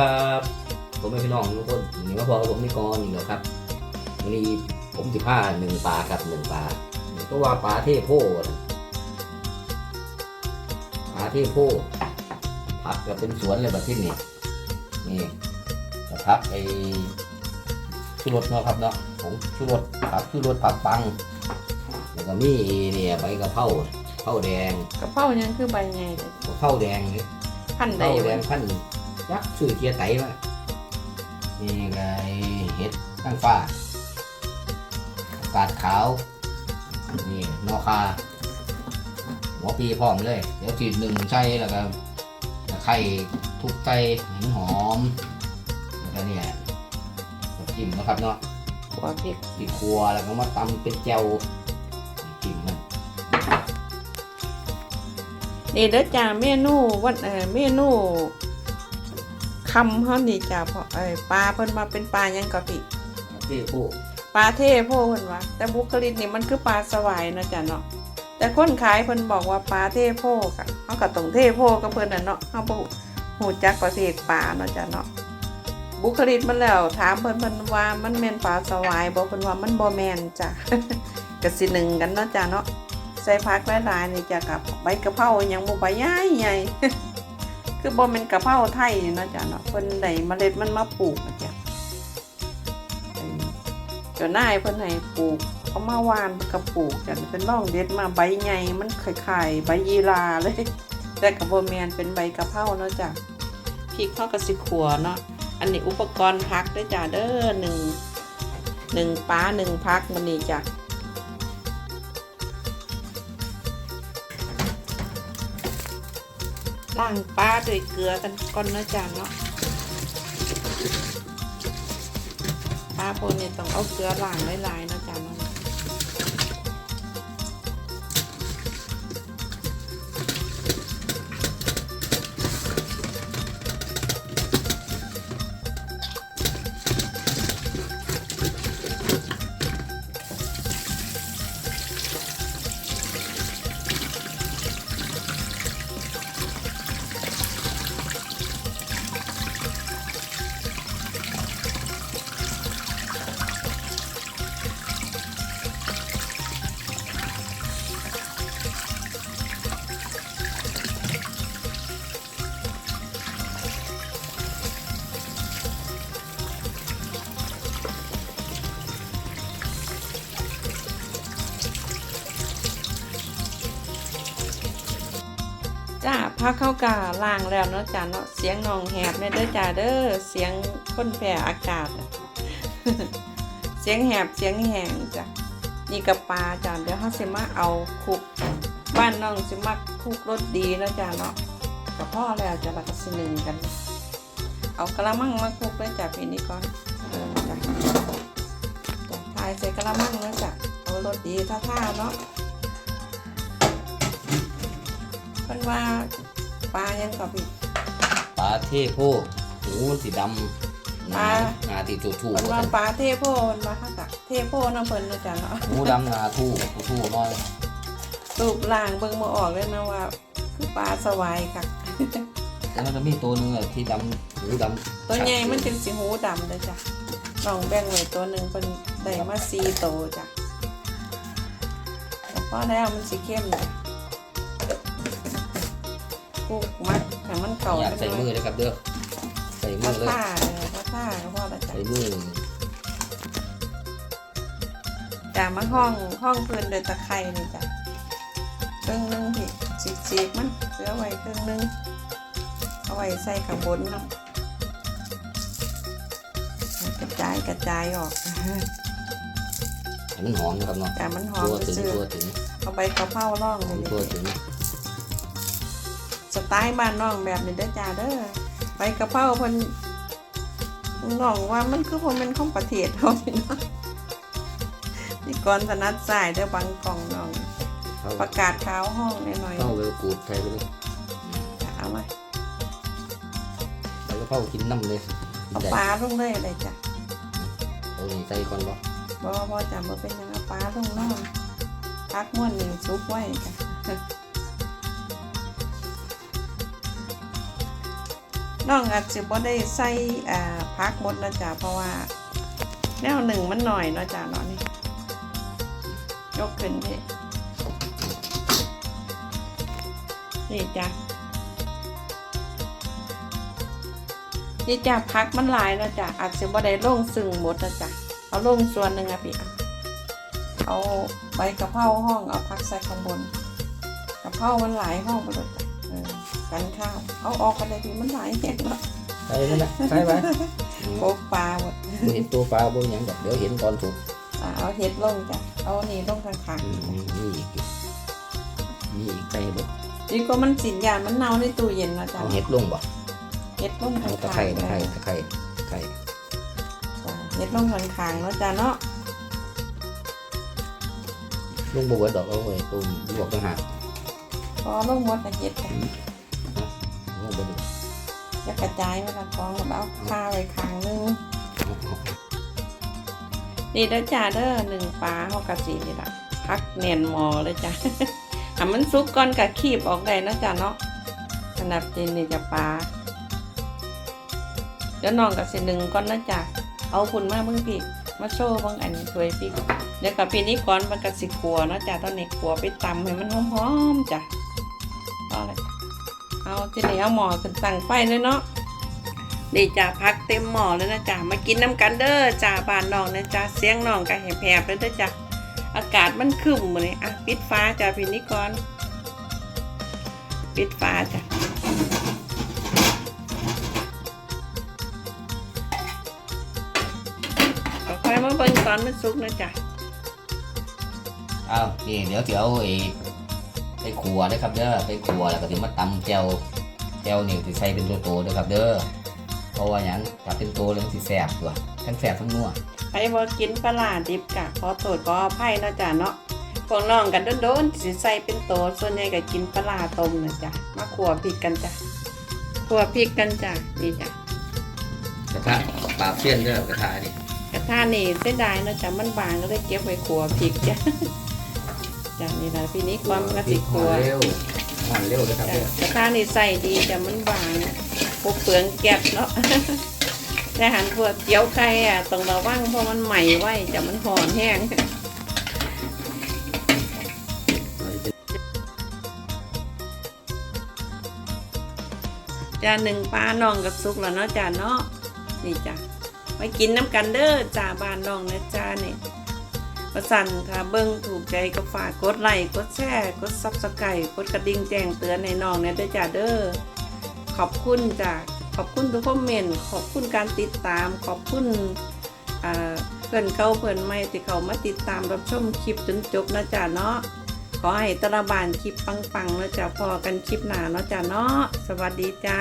ครับผมเป็นพี่น้องทุกคนวันนี้มาพอกับผมนี่ก่อนอีกแล้วครับวันนี้ผมสิผ้าหนึ่งปลาครับหนึ่งปลาก็ว่าปลาเทโพนะปลาเทโพผักก็เป็นสวนเลยแบบที่นี่นี่กระพักไอ้ชูรสเนาะครับเนาะผมชูรสผักชูรสผักปัง แล้วก็มีเนี่ยใบกะเพราเผาแดงกระเพรายังคือใบไงเลยกะเพราแดงนี่พันใดเต้าแดวะงพัน ยักษ์ชื่อเกียร์ไตมานี่ไงเห็ดตั้งฟ้าอากาศขาว นี่นอคา หัวปีพร้อมเลย เดี๋ยวจีดหนึ่งใช่แล้วก็ตะไคร้ทุกไตให้มันหอมแล้วก็เนี่ยน้ำจิ้มนะครับเนาะหัวพริกที่ครัวแล้วก็มาตำเป็นแจวจิ้มมันนี่เด้อจ้าเมนูวันเออเมนู คำเฮานี่จ้าเพราะเอ้ยปลาเพิ่นมาเป็นปลาหยังกะปิที่ผู้ปลาเทโพเพิ่นว่าแต่บุคลิกนี่มันคือปลาสวายเนาะจ้ะเนาะแต่คนขายเพิ่นบอกว่าปลาเทโพค่ะเฮาก็ต้องเทโพกับเพิ่นน่ะเนาะเฮาบ่ฮู้จักประเภทปลาเนาะจ้ะเนาะบุคลิกมันแล้วถามเพิ่นเพิ่นว่ามันแม่นปลาสวายบ่เพิ่นว่ามันบ่แม่นจ้ะก็สิหนึ่งกันเนาะจ้ะเนาะใส่ผักหลายๆนี่จ้ะกับใบกะเพราหยังบ่ใบใหญ่ใหญ่ คือบ่แม่นกะเพราไทยเนาะจ้ะเนาะเพิ่นได้เมล็ดมันมาปลูกนะจ้ะเจ้านายเพิ่นให้ปลูกเอามาวานกับปลูกกันเป็นร่องเด็ดมาใบใหญ่มันไข่ๆใบยีราเลยแต่กับโบแมนเป็นใบกะเพราเนาะจ้ะพริกเข้ากับสิขัวเนาะอันนี้อุปกรณ์พักด้วยจ้ะเด้อหนึ่งหนึ่งป้าหนึ่งพักมันนี่จ้ะ ล้างปลาด้วยเกลือกันก่อนนะจ๊ะเนาะปลาพวกนี้ต้องเอาเกลือล้างหลายๆนะจ๊ะ จ้าพักเข้ากาล้างแล้วเนาะจ้าเนาะเสียงนองแหบเนี่ยเด้อจ้าเด้อเสียงคนแผ่อากาศ เสียงแหบเสียงแหงจ้ะนี่กับปลาจ้าเดี๋ยวเขาสิมาเอาคุก บ้านน้องสิมาคุกรสดีเนาะจ้าเนาะกับพ่อแล้วจะรักสิหนึ่งกัน เอากระมังมาคุกเลยจ้ะพี่นี้ก่อนจ้ะจ้ะทายใส่กระมังแล้วจ้ะเอารสดีท่าๆเนาะ พิ่นว่าปลายังกับพี่ ปลาเทโพหูมันสีดำหปลานาหนาตีตัวทู่เพิ่นว่าปลาเทโพเพิ่นว่าฮักกะเทโพน้ำเพิ่นเนาะจ้ะเนาะหูดำหนาทู่ตัวทู่น้อยรูปร่างเบิ่งบ่ออกเลยนะว่า คือปลาสวายค่ะ แล้วมันจะมีตัวหนึงอะที่ดำหูดำตัวใหญ่มันจึงสิหูดำเลยจ้ะลองแบ่งไว้ตัวหนึงเพิ่นได้มา4ตัวจ้ะแต่พอแล้วมันสิเข้มเลย กูมัดให้มันเก่าอยากใส่มือเลยครับเด้อใส่มืผ้าอเลยผ้าเออผ้าผ้าก็พอแล้วจ้ะใส่มือจ้ะมาห้องห้องเพิ่นโดวยตะไคร้นี่จ้ะครึ่งหนึงพี่สีสีกมันเหลือไว้ครึ่งหนึงเอาไว้ใส่ข้างบนเนาะกระจายกระจายออกให้มันหอมนะครับเนาะแต่มันหอมตัวถึงซื่อตัวถึงๆเอาใบกะเพราล่องหอมเลยตัวถึง สไตล์บ้านน้องแบบนี้เด้อจ้าเด้อใบกะเพราเพิ่นน้องว่ามันคือผมเป็นของประเทศเขาพี่เนาะนี่ก่อนถนัดสายเด้อบางกล่องน้องเข้าประกาศขาวห้องหน่อยเข้าไปกูดใส่ไปเลยๆเอามาแล้วก็เข้ากินน้ำเลยเอาได้ปลาลงเลยเลยจ้ะเอานี่ใส่ก่อนบ่บ่บ่จ้ะบ่เป็นหยังเอาปลาลงน้องพักม้วนนี่ซุปไว้จ้ะ น้องอาจจะบ่ได้ใส่พักหมดนะจ๊ะเพราะว่า แนวหนึ่งมันหน่อยเนาะจ๊ะเนาะนี่ยกขึ้นพี่นี่จ้ะนี่จ้ะพักมันหลายนะจ๊ะอาจจะบ่ได้ลงซึ่งหมดนะจ๊ะเอาลงส่วนหนึ่งอะพี่เอาใบกะเพราห้องเอาพักใส่ข้างบนกะเพรามันหลายห้องไปเลยจ้ะ กันข้าว เอาออกกันเลยพี่มันหลายแห้งเนาะใส่นั่นแหละใส่ไปโปกปลาหมดบ่เห็นตัวปลาบ่หยังดอกเดี๋ยวเห็นตอนสุกอ่าเอาเห็ดลงจ้ะ เอานี่ลงข้างอืมนี่อีกนี่อีกไก่บ่ๆนี่ก็มันสินยานมันเน่าในตู้เย็นนะจ๊ะเอาเห็ดลงบ่เห็ดลงข้าเอางๆตะไคร้ตะไคร้ตะไคร้ตะไคร้จ้ะเห็ดลงข้างๆเนาะจ้ะเนาะลงบ่เบิดดอกเอาไว้ตุ่มลวกต่างหากพอลงหมดแต่เห็ดจ้ะลงบ่ดจะ กระจายมาละกองแล้วข้าไว้ข้างนึงนี่เด้อจ้าเด้อหนึ่งปลาเฮากะสีนี่ละพักแน่นหมอเลยจ้ะถ้ามันสุกก่อนกะคีบออกได้นะจ้ะเนาะขนาดนี้นี่จะปลาเดี๋ยวน้องกะสิหนึ่งก่อนนะจ้ะเอาคุณมาเบิ่งพี่มาโชว์บิ่งอันนี้ถวยพี่เดี๋ยวกับพี่นี้ก่อนมันกะสิขัวนะจ้ะตอนนี้ขัวไปตำให้มันหอมๆจ้ะเอเลย เอาทีนี้เอาหม้อขึ้นตั้งไฟเลยเนาะนี่จ้าพักเต็มหม้อเลยนะจ้ามากินน้ำกันเด้อจ้าบ้านน้องนะจ้าเสียงน้องก็แหบๆเลยเด้อจ้าอากาศมันครึ้มมาเลยอะปิดฟ้าจ้าพี่นิกรปิดฟ้าจ้าค่อยๆมาเบิ่งตอนมันสุกนะจ้าอ้าวนี่เดี๋ยวสิเอาไอ้ ไปขัวเด้อครับเด้อไปขัวแล้วก็สิมาตำแจ่วแจ่วนี่สิใส่เป็นตัวโตเด้อครับเด้อเพราะว่าหยังถ้าเป็นโตแล้วมันสิแซ่บตัวทั้งแซ่บทั้งนัวใครบ่กินปลาร้าดิบกะขอโทษขออภัยนะจ้าเนาะพวกน้องกันโดนๆสิใส่เป็นโตส่วนใหญ่ก็กินปลาร้าต้มนะจ้ะมาขัวพริกกันจ้ะขัวพริกกันจ้ะนี่จ้ะกระทะปราบเสี้ยนเด้อกระทะนี่กระทะนี่เสียดายเนาะจ้ะมันบางก็เลยเก็บไว้ขัวพริกจ้ะ จ้ะนี่ละพี่นิกความกระติกขัวเร็วห่อนเร็วเลยครับจ้ะเด้อกระทะนี่ใส่ดีจ้ะมันบางพวกเปลืองแก๊สเนาะแต่หันพวกเจียวไก่อะต้องระวังเพราะมันใหม่ไว้จ้ะมันหอนแห้งจ้าหนึ่งปลาน้องกับซุกแล้วเนาะจ้าเนาะนี่จ้ะไปกินน้ำกันเด้อจ้าบ้านน้องนะจ้าเนี่ย ประสันค่ะเบิ้งถูกใจก็ฝากกดไลค์กดแชร์กดซับสไครต์กดกระดิ่งแจ้งเตือนในน้องเนี่ยด้อจ้าเด้อขอบคุณจ้าขอบคุณทุกคอมเมนต์ขอบคุณการติดตาม ขอบคุณเพื่อนเขาเพื่อนไม่ที่เขามาติดตามรับชมคลิปจนจบนะจ้าเนาะขอให้ตระบานคลิปปังๆแล้วจ้ะพอกันคลิปหนาเนาะจ้ะเนาะสวัสดีจ้า